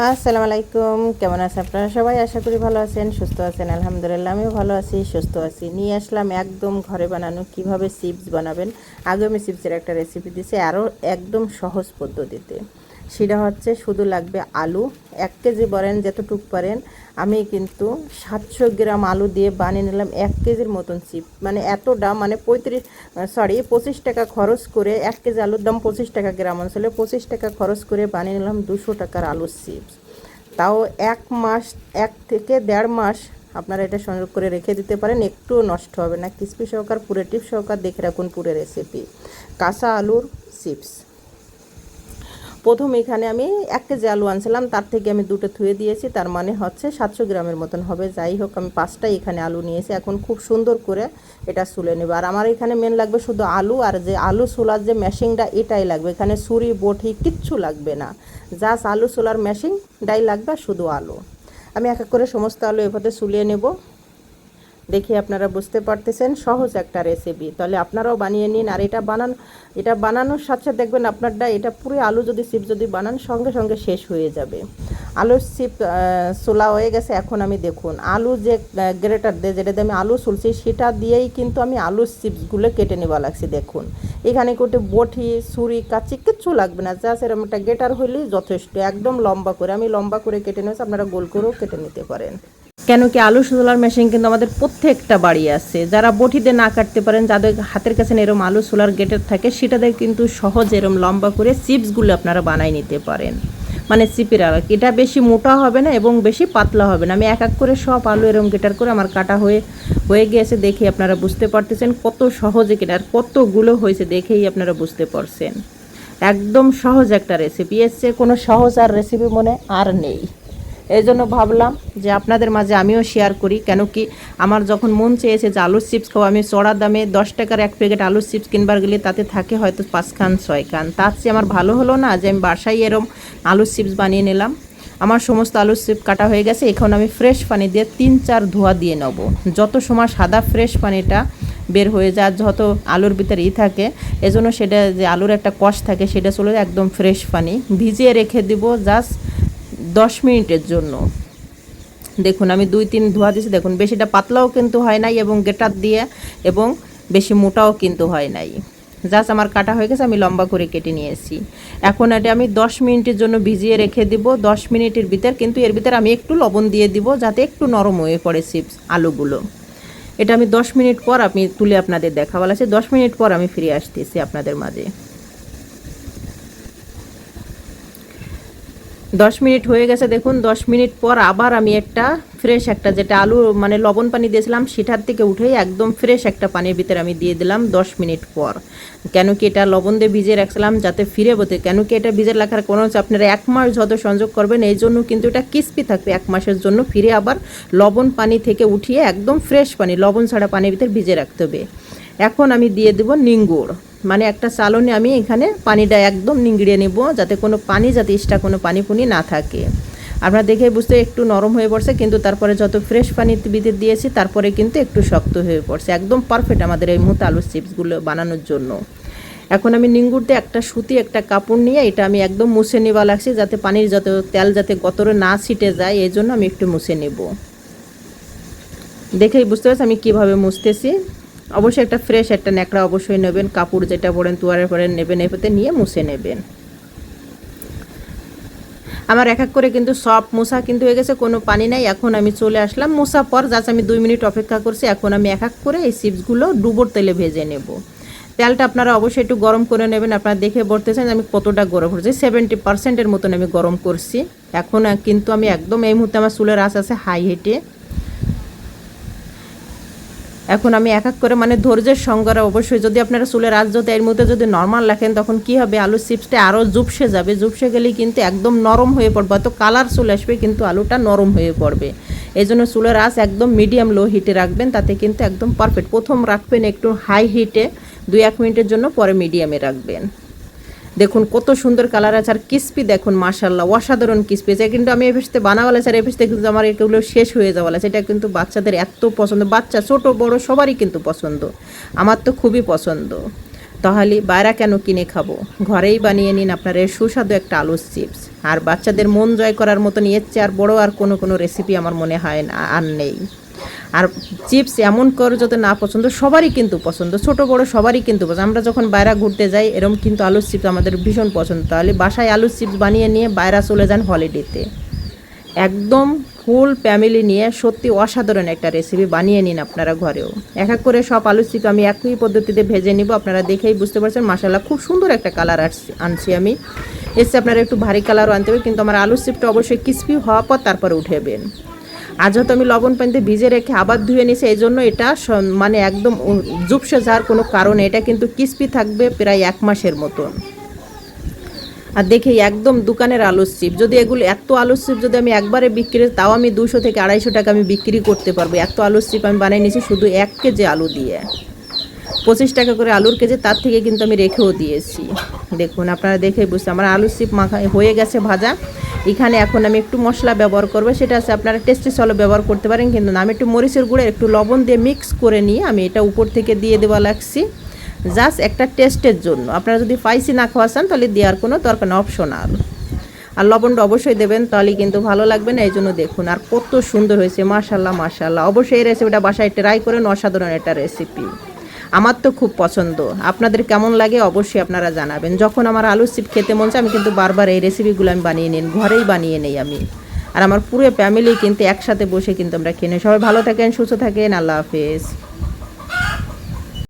আসসালামু আলাইকুম কেমন আছেন আপনারা সবাই? আশা করি ভালো আছেন, সুস্থ আছেন, আলহামদুলিল্লাহ, আমিও ভালো আছি, সুস্থ আছি। নিয়ে আসলাম একদম ঘরে বানানো কীভাবে চিপস বানাবেন। আগে আমি চিপসের একটা রেসিপি দিয়েছি আরও একদম সহজ পদ্ধতিতে। সেটা হচ্ছে শুধু লাগবে আলু। এক কেজি বলেন যতটুক পারেন। আমি কিন্তু সাতশো গ্রাম আলু দিয়ে বানিয়ে নিলাম এক কেজির মতন চিপ। মানে এতটা মানে পঁয়ত্রিশ সরি পঁচিশ টাকা খরচ করে এক কেজি আলুর দাম পঁচিশ টাকা গ্রাম অঞ্চলে পঁচিশ টাকা খরচ করে বানিয়ে নিলাম দুশো টাকার আলুর চিপস তাও এক মাস, এক থেকে দেড় মাস আপনারা এটা সংযোগ করে রেখে দিতে পারেন, একটুও নষ্ট হবে না। ক্রিসপি সহকার, পুরে টিপ সহকার দেখে রাখুন পুরো রেসিপি কাঁচা আলুর চিপস। প্রথম এখানে আমি এক কেজি আলু আনছিলাম, তার থেকে আমি দুটো ধুয়ে দিয়েছি, তার মানে হচ্ছে সাতশো গ্রামের মতন হবে। যাই হোক, আমি পাঁচটাই এখানে আলু নিয়েছি, এখন খুব সুন্দর করে এটা সুলে নেব। আর আমার এখানে মেন লাগবে শুধু আলু, আর যে আলু সোলার যে মেশিনটা এটাই লাগবে। এখানে ছুরি, বটি কিচ্ছু লাগবে না। জাস্ট আলু সোলার মেশিনটাই লাগবে শুধু আলু। আমি এক এক করে সমস্ত আলু এভাবে সুলিয়ে নেব। দেখে আপনারা বুঝতে পারতেছেন, সহজ একটা রেসিপি তাহলে আপনারাও বানিয়ে নিন, আর এটা বানান, এটা বানানোর সাথে সাথে দেখবেন আপনারটা, এটা পুরো আলু যদি সিপ যদি বানান, সঙ্গে সঙ্গে শেষ হয়ে যাবে। আলুর সিপ সোলা হয়ে গেছে, এখন আমি দেখুন, আলু যে গ্রেটার দিয়ে, যেটা দিয়ে আমি আলু সুলছি, সেটা দিয়েই কিন্তু আমি আলুর চিপসগুলো কেটে নেওয়া লাগছে, দেখুন। এখানে কোটে বটি, ছুরি, কাচি, কিচ্ছু লাগবে না জাস্ট এরকম একটা গেটার হইলেই যথেষ্ট, একদম লম্বা করে। আমি লম্বা করে কেটে নিয়েছি, আপনারা গোল করেও কেটে নিতে পারেন। কেন কি আলু সোলার মেশিন কিন্তু আমাদের প্রত্যেকটা বাড়ি আছে। যারা বটিতে না কাটতে পারেন, যাদের হাতের কাছে এরম আলু সোলার গেটের থাকে সেটাতে কিন্তু সহজ এরম লম্বা করে চিপসগুলো আপনারা বানাই নিতে পারেন। মানে চিপের আলু। এটা বেশি মোটা হবে না এবং বেশি পাতলা হবে না। আমি এক এক করে সব আলু এরম গেটার করে আমার কাটা হয়ে হয়ে গিয়েছে দেখে আপনারা বুঝতে পারতেছেন কত সহজে কেটার কতগুলো হয়েছে দেখেই আপনারা বুঝতে পারছেন। একদম সহজ একটা রেসিপি এসছে কোনো সহজ আর রেসিপি মনে আর নেই। এই জন্য ভাবলাম যে আপনাদের মাঝে আমিও শেয়ার করি, কেন কি আমার যখন মন চেয়েছে যে আলুর চিপস খাওয়া আমি চড়া দামে দশ টাকার এক প্যাকেট আলুর চিপস কিনবার গেলে তাতে থাকে হয়তো পাঁচ খান, ছয় খান। তার চেয়ে আমার ভালো হলো না যে আমি বাসায় এরম আলুর চিপস বানিয়ে নিলাম। আমার সমস্ত আলুর চিপস কাটা হয়ে গেছে, এখন আমি ফ্রেশ পানি দিয়ে তিন চার ধোয়া দিয়ে নেব। যত সময় সাদা ফ্রেশ পানিটা বের হয়ে যায় যত আলুর ভিতরে ই থাকে, এজন্য সেটা যে আলুর একটা কষ থাকে, সেটা চলে একদম ফ্রেশ পানি। ভিজিয়ে রেখে দিব জাস্ট দশ মিনিটের জন্য। দেখুন, আমি দুই তিন ধোয়া দিয়েছি। দেখুন, বেশিটা পাতলাও কিন্তু হয় নাই এবং গেটার দিয়ে এবং বেশি মোটাও কিন্তু হয় নাই। জাস্ট আমার কাটা হয়ে গেছে, আমি লম্বা করে কেটে নিয়েছি। এখন এটা আমি দশ মিনিটের জন্য ভিজিয়ে রেখে দিব। দশ মিনিটের ভিতর কিন্তু এর ভিতরে আমি একটু লবণ দিয়ে দিব, যাতে একটু নরম হয়ে পড়ে চিপস, আলুগুলো। এটা আমি দশ মিনিট পর আমি তুলে আপনাদের দেখাবার আছে দশ মিনিট পর আমি ফিরে আসতেছি আপনাদের মাঝে। দশ মিনিট হয়ে গেছে, দেখুন, দশ মিনিট পর আবার আমি একটা ফ্রেশ একটা যেটা আলু মানে লবণ পানি দিয়েছিলাম, সেটার থেকে উঠেই একদম ফ্রেশ একটা পানির ভিতরে আমি দিয়ে দিলাম দশ মিনিট পর। কেন কি এটা লবণ দিয়ে ভিজে রাখছিলাম যাতে ফিরে বতে কেন কি এটা ভিজে রাখার কোনো হচ্ছে আপনারা এক মাস যত সংযোগ করবেন, এই জন্য কিন্তু এটা কিস্পি থাকবে এক মাসের জন্য, ফিরে আবার লবণ পানি থেকে উঠিয়ে একদম ফ্রেশ পানি, লবণ ছাড়া পানির ভিতরে ভিজে রাখতে হবে। এখন আমি দিয়ে দেবো নিঙ্গুড় মানে একটা চালনে আমি এখানে পানিটা একদম নিংড়িয়ে নেব, যাতে কোনো পানি, যাতে এক্সট্রা কোনো পানি ফুনি না থাকে। আপনারা দেখে বুঝতে একটু নরম হয়ে পড়ছে, কিন্তু তারপরে যত ফ্রেশ পানি ভিতরে দিয়েছি, তারপরে কিন্তু একটু শক্ত হয়ে পড়ছে। একদম পারফেক্ট আমাদের এই মুহূর্তে আলুর চিপসগুলো বানানোর জন্য। এখন আমি নিঙ্গুরতে একটা সুতি, একটা কাপড় নিয়ে এটা আমি একদম মুছে নেওয়া লাগছে, যাতে পানির যত তেল যাতে গতরে না ছিটে যায় এই জন্য আমি একটু মুছে নেব। দেখেই বুঝতে পারছি আমি কীভাবে মুছতেছি। অবশ্যই একটা ফ্রেশ একটা ন্যাকড়া অবশ্যই নেবেন, কাপড় যেটা পরেন তুয়ারের পরেন, নেবেন এপেতে নিয়ে মুছে নেবেন। আমার এক এক করে কিন্তু সব মোসা কিন্তু হয়ে গেছে, কোনো পানি নাই, এখন আমি চলে আসলাম মোসা পর যাচ্ছে আমি দুই মিনিট অপেক্ষা করছি, এখন আমি এক এক করে এই চিপসগুলো ডুবোর তেলে ভেজে নেব। তেলটা আপনারা অবশ্যই একটু গরম করে নেবেন, আপনারা দেখে বলতেছেন আমি কতটা গরম করছি সেভেন্টি পার্সেন্টের মতন আমি গরম করছি। এখন কিন্তু আমি একদম এই মুহূর্তে আমার চুলের আশ আছে হাই হিটে এখন আমি এক এক করে মানে ধৈর্যের সঙ্গে অবশ্যই। যদি আপনারা চুলের যদি এর মধ্যে যদি নর্মাল রাখেন, তখন কি হবে? আলুর চিপসটা আরও জুপসে যাবে। জুপসে গেলে কিন্তু একদম নরম হয়ে পড়বে। অত কালার চুল আসবে, কিন্তু আলুটা নরম হয়ে পড়বে। এই জন্য চুলের আঁচ একদম মিডিয়াম লো হিটে রাখবেন, তাতে কিন্তু একদম পারফেক্ট প্রথম রাখবেন একটু হাই হিটে দুই এক মিনিটের জন্য পরে মিডিয়ামে রাখবেন। দেখুন কত সুন্দর কালার আছে, আর কিসপি দেখুন মাশাল্লাহ অসাধারণ কিসপি আছে কিন্তু আমি এফেসতে বানাওয়ালা আছে আর এফেসতে কিন্তু আমার এগুলো শেষ হয়ে যাওয়া আছে এটা কিন্তু বাচ্চাদের এত পছন্দ, বাচ্চা ছোট, বড় সবারই কিন্তু পছন্দ। আমার তো খুবই পছন্দ। তাহলে বাইরা কেন কিনে খাব? ঘরেই বানিয়ে নিন আপনার এর সুস্বাদু একটা আলুর চিপস। আর বাচ্চাদের মন জয় করার মতন এর চেয়ে আর বড় আর কোনো কোনো রেসিপি আমার মনে হয় না, আর নেই। আর চিপস এমন করে যত না পছন্দ, সবারই কিন্তু পছন্দ, ছোট, বড় সবারই কিন্তু পছন্দ। আমরা যখন বাইরে ঘুরতে যাই এরকম কিন্তু আলুর চিপস আমাদের ভীষণ পছন্দ। তাহলে বাসায় আলুর চিপস বানিয়ে নিয়ে বাইরে চলে যান হলিডেতে। একদম ফুল ফ্যামিলি নিয়ে সত্যি অসাধারণ একটা রেসিপি বানিয়ে নিন আপনারা ঘরেও। এক এক করে সব আলু চিপ আমি একই পদ্ধতিতে ভেজে নিব, আপনারা দেখেই বুঝতে পারছেন। মাসাল্লাহ খুব সুন্দর একটা কালার আসছে, আনছি আমি। এসে আপনারা একটু ভারী কালারও আনতে হবে, কিন্তু আমার আলুর চিপটা অবশ্যই ক্রিস্পি হওয়ার পর তারপরে উঠেবেন আর যেহেতু আমি লবণ পানিতে ভিজে রেখে আবার ধুয়ে নিয়েছি, এই জন্য এটা মানে একদম জুপসে যাওয়ার কোনো কারণে এটা কিন্তু কিস্পি থাকবে প্রায় এক মাসের মতন। আর দেখি একদম দোকানের আলুর চিপ যদি এগুলো এত আলুর চিপ যদি আমি একবারে বিক্রি, তাও আমি দুশো থেকে আড়াইশো টাকা আমি বিক্রি করতে পারব। এত আলুর চিপ আমি বানিয়ে নিয়েছি শুধু এক কেজি আলু দিয়ে। পঁচিশ টাকা করে আলুর কেজি তার থেকে কিন্তু আমি রেখেও দিয়েছি। দেখুন আপনারা দেখেই বুঝতে আমার আলুর সিপ মাখা হয়ে গেছে ভাজা। এখানে এখন আমি একটু মশলা ব্যবহার করব। সেটা আছে আপনারা টেস্টি সলো ব্যবহার করতে পারেন কিন্তু না, আমি একটু মরিচের গুঁড়ো একটু লবণ দিয়ে মিক্স করে নিয়ে আমি এটা উপর থেকে দিয়ে দেওয়া লাগছি। জাস্ট একটা টেস্টের জন্য। আপনারা যদি স্পাইসি না খাওয়া চান তাহলে দেওয়ার কোনো দরকার না অপশনাল আর লবণটা অবশ্যই দেবেন তাহলে কিন্তু ভালো লাগবে না এই জন্য দেখুন আর কত সুন্দর হয়েছে মাশাল্লাহ মাশাল্লাহ অবশ্যই এই রেসিপিটা বাসায় ট্রাই করেন অসাধারণ একটা রেসিপি আমার তো খুব পছন্দ। আপনাদের কেমন লাগে অবশ্যই আপনারা জানাবেন। যখন আমার আলু চিপ খেতে মন চায়, আমি কিন্তু বারবার এই রেসিপিগুলো আমি বানিয়ে নিন ঘরেই বানিয়ে নেই আমি। আর আমার পুরো ফ্যামিলি কিন্তু একসাথে বসে কিন্তু আমরা কিনে সবাই ভালো থাকেন, সুস্থ থাকেন, আল্লাহ হাফেজ।